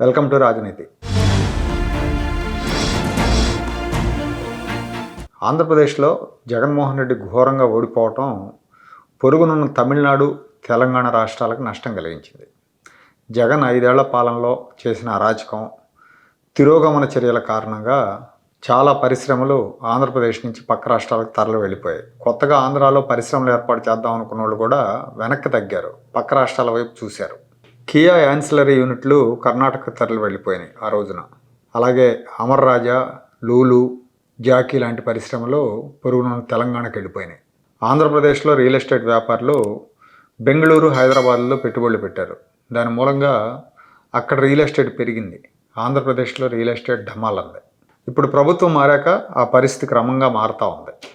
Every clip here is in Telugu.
వెల్కమ్ టు రాజనీతి. ఆంధ్రప్రదేశ్లో జగన్మోహన్ రెడ్డి ఘోరంగా ఓడిపోవటం పొరుగునున్న తమిళనాడు తెలంగాణ రాష్ట్రాలకు నష్టం కలిగించింది. జగన్ ఐదేళ్ళ పాలనలో చేసిన అరాచకం తిరోగమన చర్యల కారణంగా చాలా పరిశ్రమలు ఆంధ్రప్రదేశ్ నుంచి పక్క రాష్ట్రాలకు తరలి వెళ్ళిపోయాయి. కొత్తగా ఆంధ్రాలో పరిశ్రమలు ఏర్పాటు చేద్దాం అనుకున్న వాళ్ళు కూడా వెనక్కి తగ్గారు. పక్క రాష్ట్రాల వైపు చూశారు. కియా యాన్సిలరీ యూనిట్లు కర్ణాటక తరలి వెళ్ళిపోయినాయి ఆ రోజున. అలాగే అమర్ రాజా లూలు జాకీ లాంటి పరిశ్రమలు పొరుగున తెలంగాణకు వెళ్ళిపోయినాయి. ఆంధ్రప్రదేశ్లో రియల్ ఎస్టేట్ వ్యాపారులు బెంగళూరు హైదరాబాద్లో పెట్టుబడులు పెట్టారు. దాని మూలంగా అక్కడ రియల్ ఎస్టేట్ పెరిగింది. ఆంధ్రప్రదేశ్లో రియల్ ఎస్టేట్ ఢమాలంది ఇప్పుడు ప్రభుత్వం మారాక ఆ పరిస్థితి క్రమంగా మారుతూ ఉంది.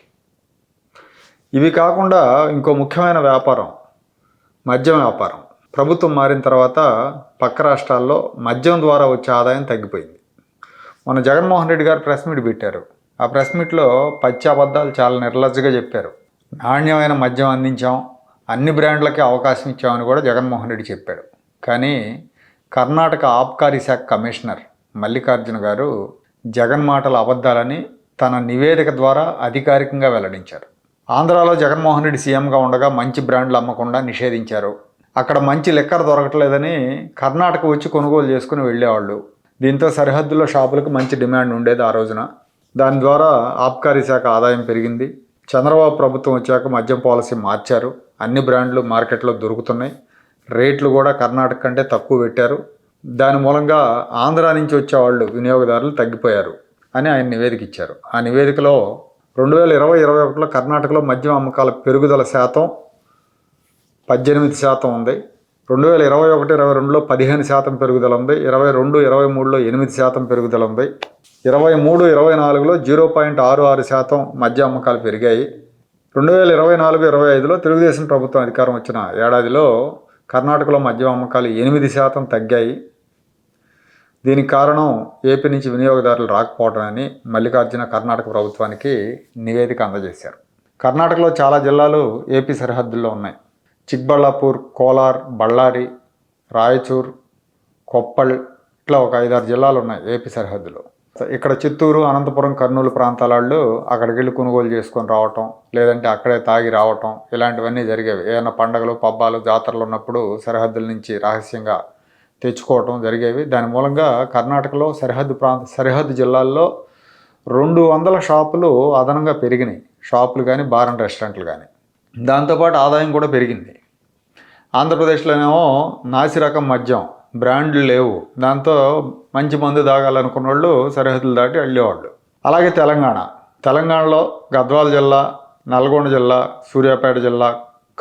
ఇవి కాకుండా ఇంకో ముఖ్యమైన వ్యాపారం మద్యం వ్యాపారం. ప్రభుత్వం మారిన తర్వాత పక్క రాష్ట్రాల్లో మద్యం ద్వారా వచ్చే ఆదాయం తగ్గిపోయింది. మన జగన్మోహన్ రెడ్డి గారు ప్రెస్ మీట్ పెట్టారు. ఆ ప్రెస్ మీట్లో పచ్చి అబద్ధాలు చాలా నిర్లజ్జగా చెప్పారు. నాణ్యమైన మద్యం అందించాం అన్ని బ్రాండ్లకి అవకాశం ఇచ్చామని కూడా జగన్మోహన్ రెడ్డి చెప్పాడు కానీ కర్ణాటక ఆబ్కారీ శాఖ కమిషనర్ మల్లికార్జున గారు జగన్ మాటల అబద్ధాలని తన నివేదిక ద్వారా అధికారికంగా వెల్లడించారు. ఆంధ్రాలో జగన్మోహన్ రెడ్డి సీఎంగా ఉండగా మంచి బ్రాండ్లు అమ్మకుండా నిషేధించారు. అక్కడ మంచి లెక్కర్ దొరకట్లేదని కర్ణాటక వచ్చి కొనుగోలు చేసుకుని వెళ్ళేవాళ్ళు. దీంతో సరిహద్దులో షాపులకు మంచి డిమాండ్ ఉండేది ఆ రోజున. దాని ద్వారా ఆబ్కారీ శాఖ ఆదాయం పెరిగింది. చంద్రబాబు ప్రభుత్వం వచ్చాక మద్యం పాలసీ మార్చారు. అన్ని బ్రాండ్లు మార్కెట్లో దొరుకుతున్నాయి. రేట్లు కూడా కర్ణాటక కంటే తక్కువ పెట్టారు. దాని మూలంగా ఆంధ్రా నుంచి వచ్చేవాళ్ళు వినియోగదారులు తగ్గిపోయారు అని ఆయన నివేదిక ఇచ్చారు. ఆ నివేదికలో రెండు వేల ఇరవై ఇరవై ఒకటిలో కర్ణాటకలో మద్యం అమ్మకాల పెరుగుదల శాతం పద్దెనిమిది శాతం ఉంది. రెండు వేల ఇరవై ఒకటి ఇరవై రెండులో పదిహేను శాతం పెరుగుదల ఉంది. ఇరవై రెండు ఇరవై మూడులో ఎనిమిది శాతం పెరుగుదల ఉంది. ఇరవై మూడు ఇరవై నాలుగులో జీరో పాయింట్ ఆరు ఆరు శాతం మద్య అమ్మకాలు పెరిగాయి. రెండు వేల ఇరవై నాలుగు ఇరవై ఐదులో తెలుగుదేశం ప్రభుత్వం అధికారం వచ్చిన ఏడాదిలో కర్ణాటకలో మద్యం అమ్మకాలు ఎనిమిది శాతం తగ్గాయి. దీనికి కారణం ఏపీ నుంచి వినియోగదారులు రాకపోవడమని మల్లికార్జున కర్ణాటక ప్రభుత్వానికి నివేదిక అందజేశారు. కర్ణాటకలో చాలా జిల్లాలు ఏపీ సరిహద్దుల్లో ఉన్నాయి. చిక్బళ్ళాపూర్ కోలార్ బళ్ళారి రాయచూర్ కొప్పల్ ఇట్లా ఒక ఐదారు జిల్లాలు ఉన్నాయి ఏపీ సరిహద్దులో. ఇక్కడ చిత్తూరు అనంతపురం కర్నూలు ప్రాంతాల వాళ్ళు అక్కడికి వెళ్ళి కొనుగోలు చేసుకొని రావటం లేదంటే అక్కడే తాగి రావటం ఇలాంటివన్నీ జరిగేవి. ఏమైనా పండగలు పబ్బాలు జాతరలు ఉన్నప్పుడు సరిహద్దుల నుంచి రహస్యంగా తెచ్చుకోవటం జరిగేవి. దాని మూలంగా కర్ణాటకలో సరిహద్దు ప్రాంత సరిహద్దు జిల్లాల్లో రెండు వందల షాపులు అదనంగా పెరిగినాయి. షాపులు కానీ బార్ అండ్ రెస్టారెంట్లు కానీ దాంతోపాటు ఆదాయం కూడా పెరిగింది. ఆంధ్రప్రదేశ్లోనేమో నాసి రకం మద్యం బ్రాండ్లు లేవు. దాంతో మంచి మందు తాగాలనుకున్న వాళ్ళు సరిహద్దులు దాటి వెళ్ళేవాళ్ళు అలాగే తెలంగాణ. తెలంగాణలో గద్వాల జిల్లా నల్గొండ జిల్లా సూర్యాపేట జిల్లా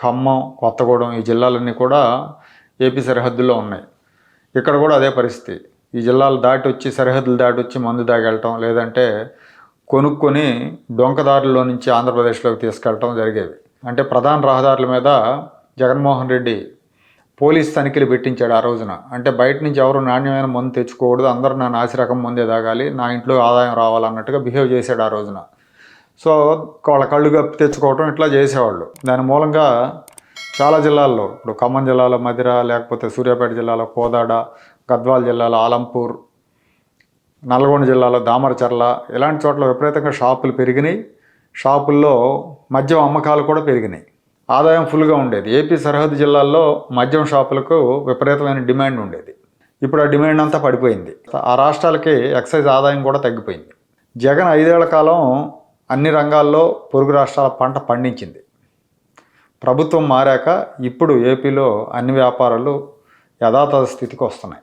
ఖమ్మం కొత్తగూడెం ఈ జిల్లాలన్నీ కూడా ఏపీ సరిహద్దుల్లో ఉన్నాయి. ఇక్కడ కూడా అదే పరిస్థితి. ఈ జిల్లాలు దాటి వచ్చి సరిహద్దులు దాటి వచ్చి మందు తాగెళ్ళటం లేదంటే కొనుక్కొని డొంకదారుల్లో నుంచి ఆంధ్రప్రదేశ్లోకి తీసుకెళ్ళటం జరిగేవి. అంటే ప్రధాన రహదారుల మీద జగన్మోహన్ రెడ్డి పోలీస్ తనిఖీలు పెట్టించాడు ఆ రోజున. అంటే బయట నుంచి ఎవరు నాణ్యమైన మందు తెచ్చుకోకూడదు అందరూ నా నాసి రకం ముందే తాగాలి నా ఇంట్లో ఆదాయం రావాలన్నట్టుగా బిహేవ్ చేశాడు ఆ రోజున. సో వాళ్ళ కళ్ళు కప్పి తెచ్చుకోవటం ఇట్లా చేసేవాళ్ళు. దాని మూలంగా చాలా జిల్లాల్లో ఇప్పుడు ఖమ్మం జిల్లాలో మధిర లేకపోతే సూర్యాపేట జిల్లాలో కోదాడ గద్వాల్ జిల్లాలో ఆలంపూర్ నల్గొండ జిల్లాలో దామరచర్ల ఇలాంటి చోట్ల విపరీతంగా షాపులు పెరిగినాయి. షాపుల్లో మద్యం అమ్మకాలు కూడా పెరిగినాయి. ఆదాయం ఫుల్గా ఉండేది. ఏపీ సరిహద్దు జిల్లాల్లో మద్యం షాపులకు విపరీతమైన డిమాండ్ ఉండేది. ఇప్పుడు ఆ డిమాండ్ అంతా పడిపోయింది. ఆ రాష్ట్రాలకి ఎక్సైజ్ ఆదాయం కూడా తగ్గిపోయింది. జగన్ ఐదేళ్ళ కాలం అన్ని రంగాల్లో పొరుగు రాష్ట్రాల పంట పండించింది. ప్రభుత్వం మారాక ఇప్పుడు ఏపీలో అన్ని వ్యాపారాలు యథాతథ స్థితికి వస్తున్నాయి.